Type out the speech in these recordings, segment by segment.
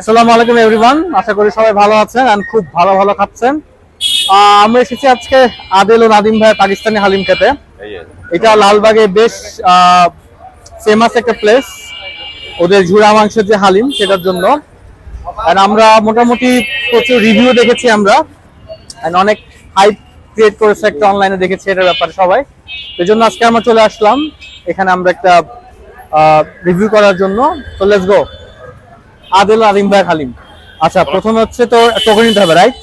আসসালামু আলাইকুম এভরিওয়ান আশা করি সবাই ভালো আছেন and খুব ভালো ভালো খাচ্ছেন। আমরা এসেছি আজকে আদিল ও নাদিম ভাই পাকিস্তানি হালিম খেতে। এটা লালবাগে বেশ ফেমাস একটা প্লেস ওদের ঝুড়া মাংসের যে হালিম, সেটার জন্য। আর আমরা মোটামুটি প্রচুর রিভিউ দেখেছি আমরা। And অনেক হাইপ ক্রিয়েট করেছে একটা অনলাইনে দেখেছি, এটার ব্যাপারে সবাই। এই জন্য আজকে আমরা চলে আসলাম। এখানে আমরা একটা রিভিউ করার জন্য। তো লেটস গো আদিল আদিম ভাই হালিম। আচ্ছা প্রথমে হচ্ছে তো টোকেন নিতে হবে রাইট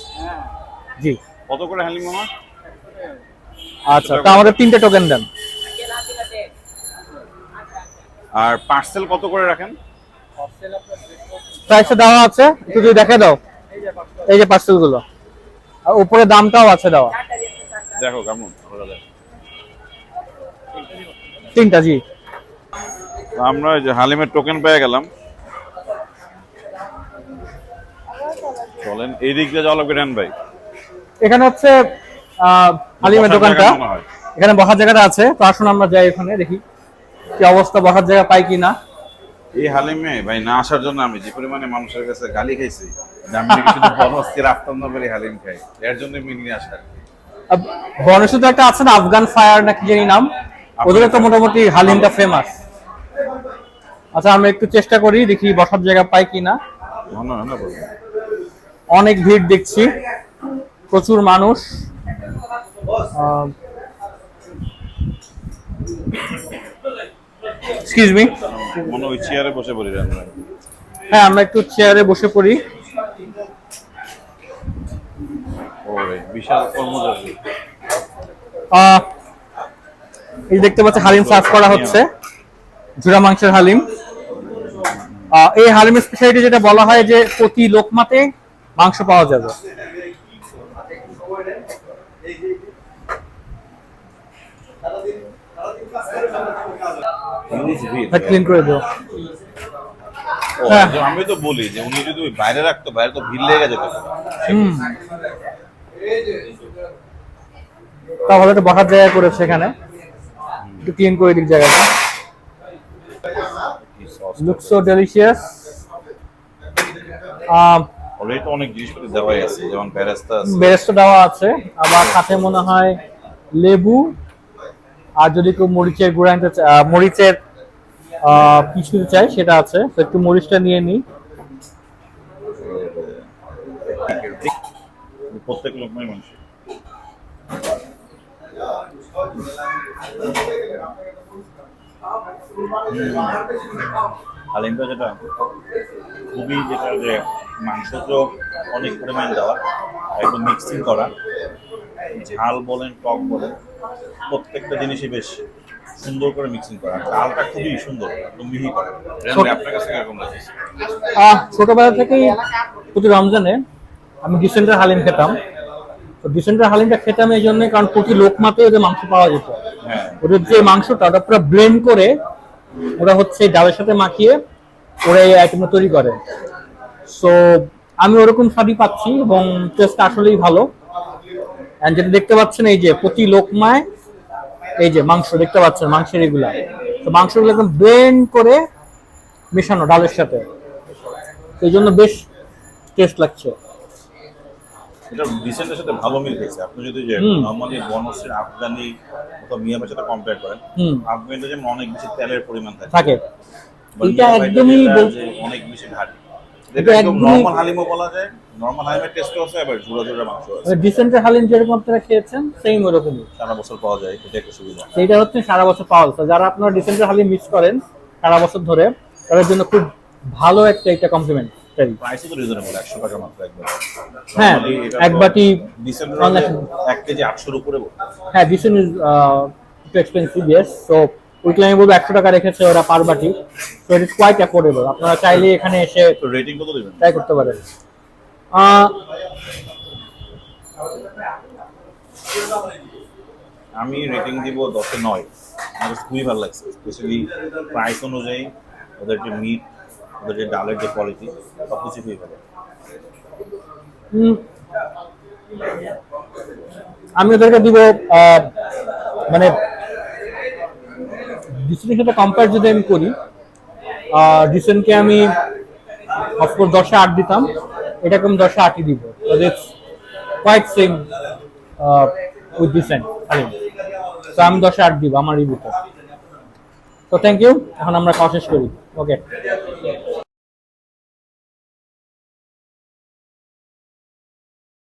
জি। কত করে হালিম মামা? আচ্ছা তো আমাদের তিনটে টোকেন দেন। আর পার্সেল কত করে রাখেন? প্রাইসটা দেওয়া আছে একটু যদি দেখে দাও। এই যে পার্সেলগুলো আর উপরে দামটাও আছে দেওয়া। দেখো। কেমন তিনটা জি। আমরা যে হালিমের টোকেন পেয়ে গেলাম। চলেন এই দিক দিয়ে যাওয়া লাগবে ভাই। এখানে হচ্ছে হালিমের দোকানটা। এখানে বসার জায়গাটা আছে। তো আসুন আমরা যাই ওখানে দেখি কি অবস্থা বসার জায়গা পাই কি না এই হালিমে ভাই না আসার জন্য আমি যে পরিমাণে মানুষের কাছে গালি খাইছি আমি শুধু বনস্থির আফতার নগরে হালিম খাই এর জন্য মিলিয়ে আসা গণেশ একটা আছে না আফগান ফায়ার নাকি জানি নাম? ওদের তো মোটামুটি হালিমটা ফেমাস আচ্ছা একটু চেষ্টা করি দেখি বসার জায়গা পাই কিনা। না। অনেক ভিড় দেখছি। প্রচুর মানুষ। এক্সকিউজ মি মনে ওই চেয়ারে বসে পড়ি হ্যাঁ আমরা একটু চেয়ারে বসে পড়ি। বিশাল এই দেখতে পাচ্ছি হালিম সার্ভ করা হচ্ছে। জুড়া মাংসের হালিম। এই হালিমের স্পেশালিটি যেটা বলা হয় যে প্রতি লোকমাতে মাংস পাওয়া যাবে। ক্লিন করে দিও। হ্যাঁ। আমি তো বলি যে উনি যদি বাইরে রাখতো বাইরে তো ভিড় লেগে যেত। তাহলে একটা বসার জায়গা করেছে এখানে। একটু ক্লিন করে দিক জায়গাটা। লুকস সো ডেলিশিয়াস অলরেডি অনেক জিনিসপত্র দেওয়াই আছে যেমন প্যারাস্তা আছে। বেরেস্তা দেওয়া আছে আবার সাথে মনে হয় লেবু আর যদি কেউ মরিচের গুঁড়া নিতে চা- মরিচের নিতে চাই সেটা আছে। তো একটু মরিচটা নিয়ে নিই। প্রত্যেক লোকমাই মানুষ। হালিমটা যেটা খুবই যেটা যে মাংস তো অনেক পরিমাণ দেওয়া একদম মিক্সিং করা। ঝাল বলেন টক বলেন প্রত্যেকটা জিনিসই বেশ সুন্দর করে মিক্সিং করা। চালটা খুবই সুন্দর একদম মিহি করা। আপনার কাছে কীরকম আহ, ছোটবেলা থেকেই প্রতি রমজানে আমি ডিসেন্টার হালিম খেতাম। তো ডিসেন্টার হালিমটা খেতাম এই জন্যই কারণ প্রতি লোক লোকমাতে ওদের মাংস পাওয়া যেত। হ্যাঁ। ওদের যে মাংসটা ওটা পুরো ব্লেন্ড করে ওরা হচ্ছে ডালের সাথে মাখিয়ে ওরা এই আইটেমটা তৈরি করে। সো আমি ওরকম স্বাদই পাচ্ছি এবং টেস্ট আসলেই ভালো। অ্যান্ড যেটা দেখতে পাচ্ছেন এই যে প্রতি লোকমায় এই যে মাংস দেখতে পাচ্ছেন মাংসের এগুলা। তো মাংসগুলো একদম ব্লেন্ড করে মেশানো ডালের সাথে। এই জন্য বেশ টেস্ট লাগছে। এটা ডিসেন্টের সাথে ভালো মিল খেয়েছে আপনি যদি যে। নর্মালি বনসের আফগানি অথবা মিয়ামের সাথে কম্পেয়ার করেন আফগানিতে যেমন অনেক বেশি তেলের পরিমাণ থাকে। থাকে। এটা একদমই অনেক বেশি ভারী এটা এটা একদম একদমই- হালিমও বলা যায় নর্মাল হালিমের টেস্টও আছে আবার ঝুড়া ঝুড়া মাংস আছে। ডিসেন্টের হালিম যেরকম আপনারা খেয়েছেন সেম ওরকমই। সারা বছর পাওয়া যায় এটা একটা সুবিধা। সেইটা হচ্ছে সারা বছর পাওয়া যায়। যারা আপনারা হালিম মিস করেন সারা বছর ধরে তাদের জন্য খুব ভালো একটা এটা কমপ্লিমেন্টারি প্রাইসও তো রিজনেবল টাকা মাত্র একবার। হ্যাঁ এক বাটি কেজি আটশোর উপরে হ্যাঁ decent is expensive yes so weekly আমি বলব একশো টাকা রেখেছে ওরা পার বাটি। So it is quite affordable আপনারা চাইলে এখানে এসে তো রেটিং কত দেবেন? ট্রাই করতে পারেন। আমি রেটিং দিব দশে নয়। আমার খুবই ভালো লাগছে স্পেশালি প্রাইস অনুযায়ী ওদের যে মিট ওদের যে ডালের যে কোয়ালিটি সব কিছু খুবই ভালো। আমি ওদেরকে দিব মানে ডিসেন্টের সাথে কম্পেয়ার যদি আমি করি ডিসেন্টকে আমি অফকোর্স দশে আট দিতাম এটাকে আমি দশে আটই দিব। Quite same with decent haleem তো আমি দশে আট দিব আমার রিভিউতে তো থ্যাংক ইউ এখন আমরা খাওয়া শেষ করি। ওকে